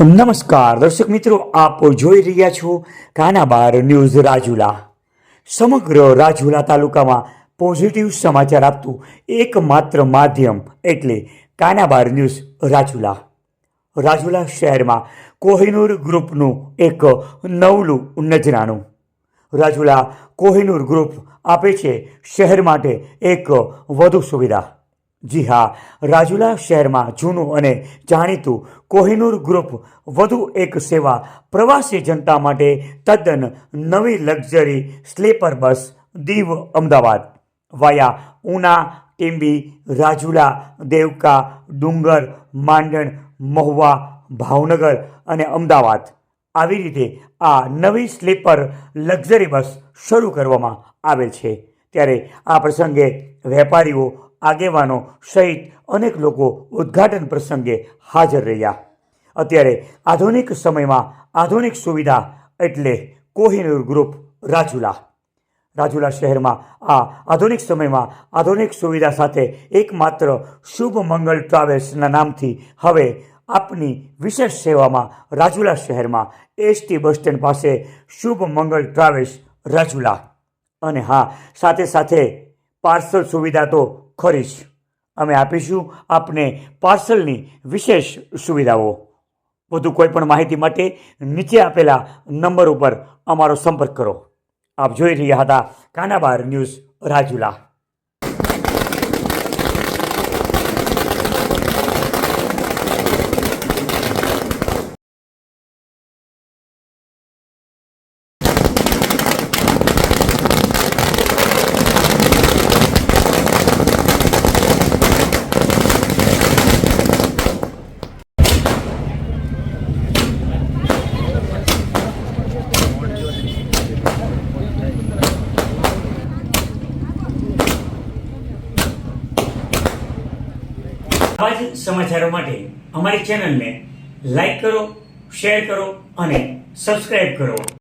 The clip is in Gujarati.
નમસ્કાર, દર્શક મિત્રો, આપ જોઈ રહ્યા છો કાનાબાર ન્યૂઝ રાજુલા. સમગ્ર રાજુલા તાલુકામાં પોઝિટિવ સમાચાર આપતું એકમાત્ર માધ્યમ એટલે કાનાબાર ન્યૂઝ રાજુલા. રાજુલા શહેરમાં કોહિનૂર ગ્રુપનું એક નવલું નજરાણું. રાજુલા કોહિનૂર ગ્રુપ આપે છે શહેર માટે એક વધુ સુવિધા. જી હા, રાજુલા શહેરમાં જૂનું અને જાણીતું કોહિનૂર ગ્રુપ વધુ એક સેવા પ્રવાસી જનતા માટે તદ્દન નવી luxury sleeper bus Diu Ahmedabad. Via Una, Timbi, Rajula, Devka, Dungar, Mandan, Mahuva, Bhavnagar અને અમદાવાદ. આવી રીતે આ નવી સ્લીપર લક્ઝરી બસ શરૂ કરવામાં આવેલ છે. ત્યારે આ પ્રસંગે વેપારીઓ આગેવાનો સહિત અનેક લોકો ઉદ્ઘાટન પ્રસંગે હાજર રહ્યા. અત્યારે આધુનિક સમયમાં આધુનિક સુવિધા એટલે કોહિનૂર ગ્રુપ રાજુલા. રાજુલા શહેરમાં આ આધુનિક સમયમાં આધુનિક સુવિધા સાથે એકમાત્ર શુભ મંગલ ટ્રાવેલ્સના નામથી હવે આપની વિશેષ સેવામાં રાજુલા શહેરમાં એસટી બસ સ્ટેન્ડ પાસે શુભ મંગલ ટ્રાવેલ્સ રાજુલા. અને હા, સાથે સાથે પાર્સલ સુવિધા તો ખરી જ. અમે આપીશું આપને પાર્સલની વિશેષ સુવિધાઓ. વધુ કોઈ પણ માહિતી માટે નીચે આપેલા નંબર ઉપર અમારો સંપર્ક કરો. આપ જોઈ રહ્યા હતા કાનાબાર ન્યૂઝ રાજુલા. આવા જ સમાચારો માટે અમારી ચેનલને લાઈક કરો શેર કરો અને સબસ્ક્રાઈબ કરો.